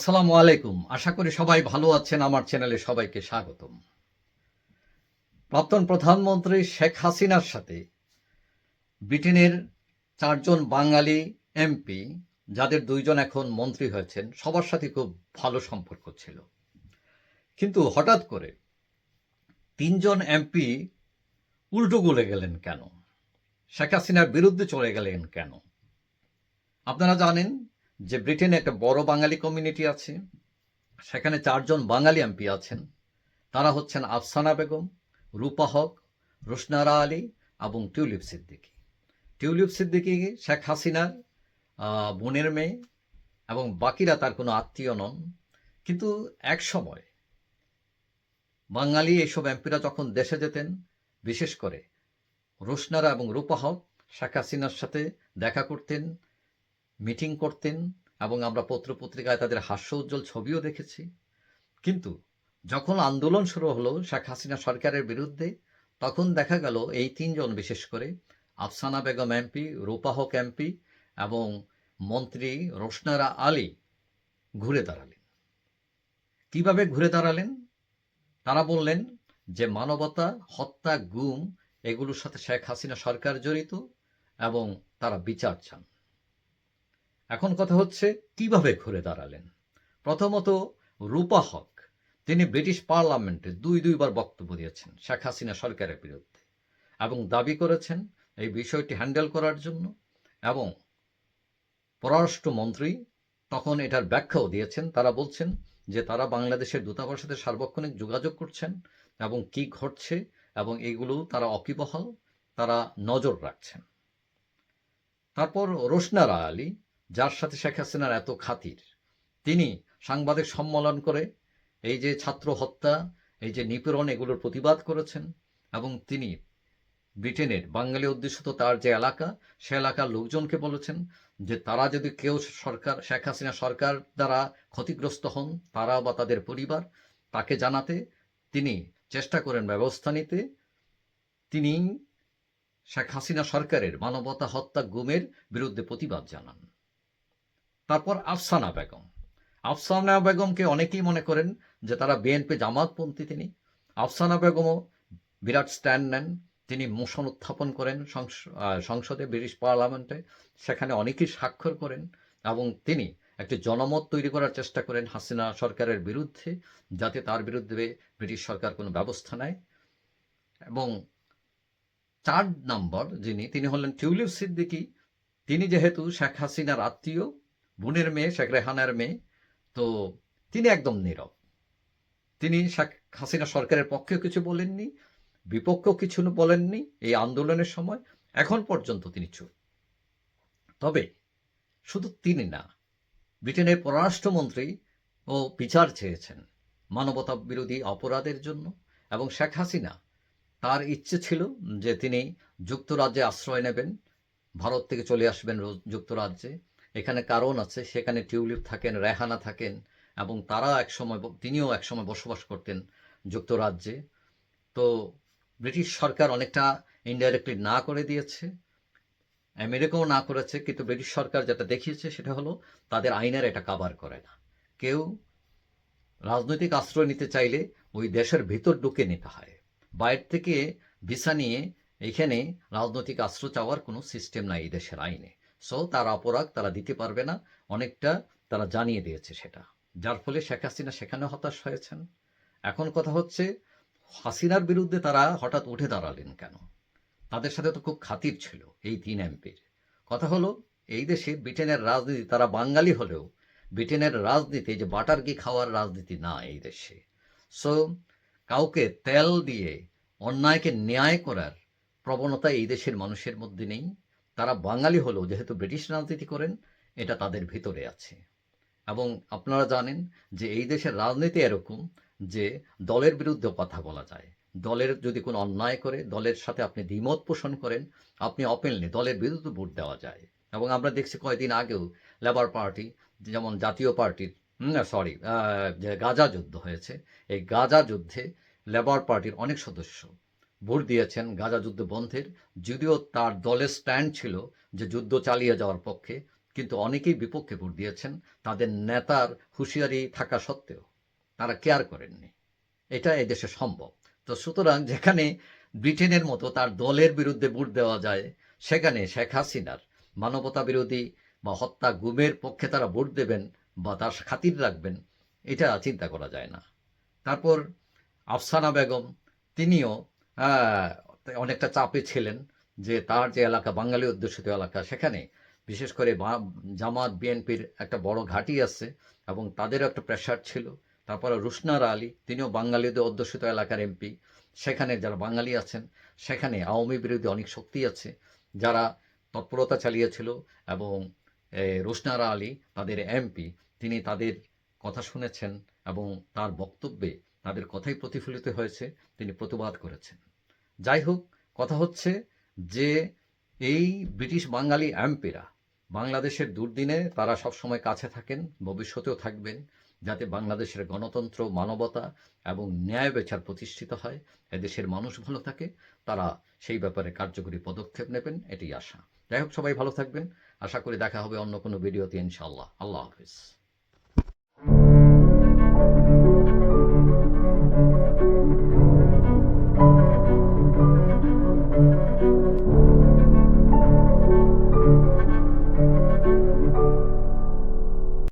আসসালামু আলাইকুম। আশা করি সবাই ভালো আছেন। আমার চ্যানেলে সবাইকে স্বাগতম। প্রাক্তন প্রধানমন্ত্রী শেখ হাসিনার সাথে ব্রিটেনের চারজন বাঙালি এমপি, যাদের দুইজন এখন মন্ত্রী হয়েছেন, সবার সাথে খুব ভালো সম্পর্ক ছিল। কিন্তু হঠাৎ করে তিনজন এমপি উল্টো গলে গেলেন কেন? শেখ হাসিনার বিরুদ্ধে চলে গেলেন কেন? আপনারা জানেন যে ব্রিটেনে একটা বড় বাঙালি কমিউনিটি আছে, সেখানে চারজন বাঙালি এমপি আছেন। তারা হচ্ছেন আফসানা বেগম, রূপা হক, রোশনারা আলী এবং টিউলিপ সিদ্দিকী। টিউলিপ সিদ্দিকী শেখ হাসিনার বোনের মেয়ে এবং বাকিরা তার কোনো আত্মীয় নন। কিন্তু এক সময় বাঙালি এইসব এমপিরা যখন দেশে যেতেন, বিশেষ করে রোশনারা এবং রূপা হক শেখ হাসিনার সাথে দেখা করতেন মিটিং করতেন এবং আমরা পত্রপত্রিকায় তাদের হাস্য উজ্জ্বল ছবিও দেখেছি। কিন্তু যখন আন্দোলন শুরু হলো শেখ হাসিনা সরকারের বিরুদ্ধে, তখন দেখা গেল এই তিনজন, বিশেষ করে আফসানা বেগম এমপি, রূপা হক এমপি এবং মন্ত্রী রোশনারা আলী ঘুরে দাঁড়ালেন। কীভাবে ঘুরে দাঁড়ালেন? তারা বললেন যে মানবতা, হত্যা, গুম, এগুলোর সাথে শেখ হাসিনা সরকার জড়িত এবং তারা বিচার চান। এখন কথা হচ্ছে, কীভাবে ঘুরে দাঁড়ালেন? প্রথমত, রূপা হক, তিনি ব্রিটিশ পার্লামেন্টে দুই দুইবার বক্তব্য দিয়েছেন শেখ হাসিনা সরকারের বিরুদ্ধে এবং দাবি করেছেন এই বিষয়টি হ্যান্ডেল করার জন্য এবং পররাষ্ট্রমন্ত্রী তখন এটার ব্যাখ্যাও দিয়েছেন। তারা বলছেন যে তারা বাংলাদেশের দূতাবাসের সাথে সার্বক্ষণিক যোগাযোগ করছেন এবং কি ঘটছে এবং এগুলো তারা অকিবহাল, তারা নজর রাখছেন। তারপর রোশনারা আলী যার সাথে শেখ হাসিনার এত খাতির। তিনি সাংবাদিক সম্মেলন করে এই যে ছাত্র হত্যা, এই যে নিপীড়ন এগুলোর প্রতিবাদ করেছেন এবং তিনি ব্রিটেনের বাঙালি অধ্যুষিত তার যে এলাকা, সে এলাকার লোকজনকে বলেছেন যে তারা যদি কেউ সরকার, শেখ হাসিনা সরকার দ্বারা ক্ষতিগ্রস্ত হন তারা বা তাদের পরিবার, তাকে জানাতে তিনি চেষ্টা করেন ব্যবস্থা নিতে। তিনি শেখ হাসিনা সরকারের মানবতা হত্যা গুমের বিরুদ্ধে প্রতিবাদ জানান। তারপর আফসানা বেগম। আফসানা বেগমকে অনেকেই মনে করেন যে তারা বিএনপি জামাতপন্থী তিনি। আফসানা বেগমও বিরাট স্ট্যান্ড নেন, তিনি মোশন উত্থাপন করেন সংসদে, ব্রিটিশ পার্লামেন্টে। সেখানে অনেকেই স্বাক্ষর করেন এবং তিনি একটি জনমত তৈরি করার চেষ্টা করেন হাসিনা সরকারের বিরুদ্ধে, যাতে তার বিরুদ্ধে ব্রিটিশ সরকার কোনো ব্যবস্থা নেয়। এবং চার নম্বর যিনি, তিনি হলেন টিউলিপ সিদ্দিকী। তিনি যেহেতু শেখ হাসিনার আত্মীয় বোনের মেয়ে, শেখ রেহানার মেয়ে। তো তিনি একদম নীরব। তিনি শেখ হাসিনা সরকারের পক্ষেও কিছু বলেননি বিপক্ষ কিছু বলেননি এই আন্দোলনের সময়। এখন পর্যন্ত তিনি চুপ। তবে শুধু তিনি না, ব্রিটেনের পররাষ্ট্রমন্ত্রী ও বিচার চেয়েছেন মানবতা বিরোধী অপরাধের জন্য এবং শেখ হাসিনা তার ইচ্ছে ছিল যে তিনি যুক্তরাজ্যে আশ্রয় নেবেন, ভারত থেকে চলে আসবেন যুক্তরাজ্যে। এখানে কারণ আছে, সেখানে টিউলিপ থাকেন, রেহানা থাকেন, এবং তারা একসময় তিনিও একসময় বসবাস করতেন যুক্তরাজ্যে। তো ব্রিটিশ সরকার অনেকটা ইনডাইরেক্টলি না করে দিয়েছে, আমেরিকাও না করেছে, কিন্তু ব্রিটিশ সরকার যেটা দেখিয়েছে সেটা হলো, তাদের আইনের এটা কাভার করে না। কেউ রাজনৈতিক আশ্রয় নিতে চাইলে ওই দেশের ভিতর ঢুকে নিতে হয়। বাইরে থেকে ভিসা নিয়ে এখানে রাজনৈতিক আশ্রয় চাওয়ার কোনো সিস্টেম নাই এই দেশের আইনে। সো তার অপরাধ তারা দিতে পারবে না, অনেকটা তারা জানিয়ে দিয়েছে সেটা। যার ফলে শেখ হাসিনা সেখানে হতাশ হয়েছেন। এখন কথা হচ্ছে, হাসিনার বিরুদ্ধে তারা হঠাৎ উঠে দাঁড়ালেন কেন? তাদের সাথে তো খুব খাতির ছিল এই তিন এমপির। কথা হলো, এই দেশে ব্রিটেনের রাজনীতি, তারা বাঙালি হলেও ব্রিটেনের রাজনীতি যে বাটার ঘি খাওয়ার রাজনীতি না এই দেশে। সো কাউকে তেল দিয়ে অন্যায়কে ন্যায় করার প্রবণতা এই দেশের মানুষের মধ্যে নেই। তারা বাঙালি হলেও যেহেতু ব্রিটিশ রাজনীতি করেন, এটা তাদের ভিতরে আছে। এবং আপনারা জানেন যে এই দেশের রাজনীতি এরকম যে দলের বিরুদ্ধে কথা বলা যায়। দলের যদি কোনো অন্যায় করে, দলের সাথে আপনি দ্বিমত পোষণ করেন, আপনি ওপেনলি দলের বিরুদ্ধে ভোট দেওয়া যায়। এবং আমরা দেখছি কয়েকদিন আগেও লেবার পার্টি যেমন জাতীয় পার্টির সরি যে গাজা যুদ্ধ হয়েছে, এই গাজা যুদ্ধে লেবার পার্টির অনেক সদস্য ভোট দিয়েছেন গাজা যুদ্ধ বন্ধের। যদিও তার দলের স্ট্যান্ড ছিল যে যুদ্ধ চালিয়ে যাওয়ার পক্ষে, কিন্তু অনেকেই বিপক্ষে ভোট দিয়েছেন। তাদের নেতার হুঁশিয়ারি থাকা সত্ত্বেও তারা কেয়ার করেননি। এটা এদেশে সম্ভব। তো সুতরাং যেখানে ব্রিটেনের মতো তার দলের বিরুদ্ধে ভোট দেওয়া যায়, সেখানে শেখ হাসিনার মানবতা বিরোধী বা হত্যা গুমের পক্ষে তারা ভোট দেবেন বা তার খাতির রাখবেন, এটা চিন্তা করা যায় না। তারপর আফসানা বেগম, তিনিও অনেকটা চাপে ছিলেন যে তার যে এলাকা, বাঙালি অধ্যুষিত এলাকা, সেখানে বিশেষ করে জামাত, বিএনপির একটা বড় ঘাঁটি আছে এবং তাদেরও একটা প্রেশার ছিল। তারপরে রুশনার আলী, তিনিও বাঙালিদের অধ্যুষিত এলাকার এমপি সেখানে যারা বাঙালি আছেন, সেখানে আওয়ামী বিরোধী অনেক শক্তি আছে যারা তৎপরতা চালিয়েছিল এবং রুশনারা আলী, তাদের এমপি তিনি তাদের কথা শুনেছেন এবং তার বক্তব্যে তাদের কথাই প্রতিফলিত হয়েছে, তিনি প্রতিবাদ করেছেন। যাই হোক, কথা হচ্ছে যে এই ব্রিটিশ বাঙালি এমপিরা বাংলাদেশের দুর্দিনে তারা সবসময় কাছে থাকেন, ভবিষ্যতেও থাকবেন, যাতে বাংলাদেশের গণতন্ত্র, মানবতা এবং ন্যায় বিচার প্রতিষ্ঠিত হয়, এদেশের মানুষ ভালো থাকে, তারা সেই ব্যাপারে কার্যকরী পদক্ষেপ নেবেন এটি আশা। যাই হোক, সবাই ভালো থাকবেন। আশা করি দেখা হবে অন্য কোনো ভিডিওতে, ইনশাআল্লাহ। আল্লাহ হাফিজ।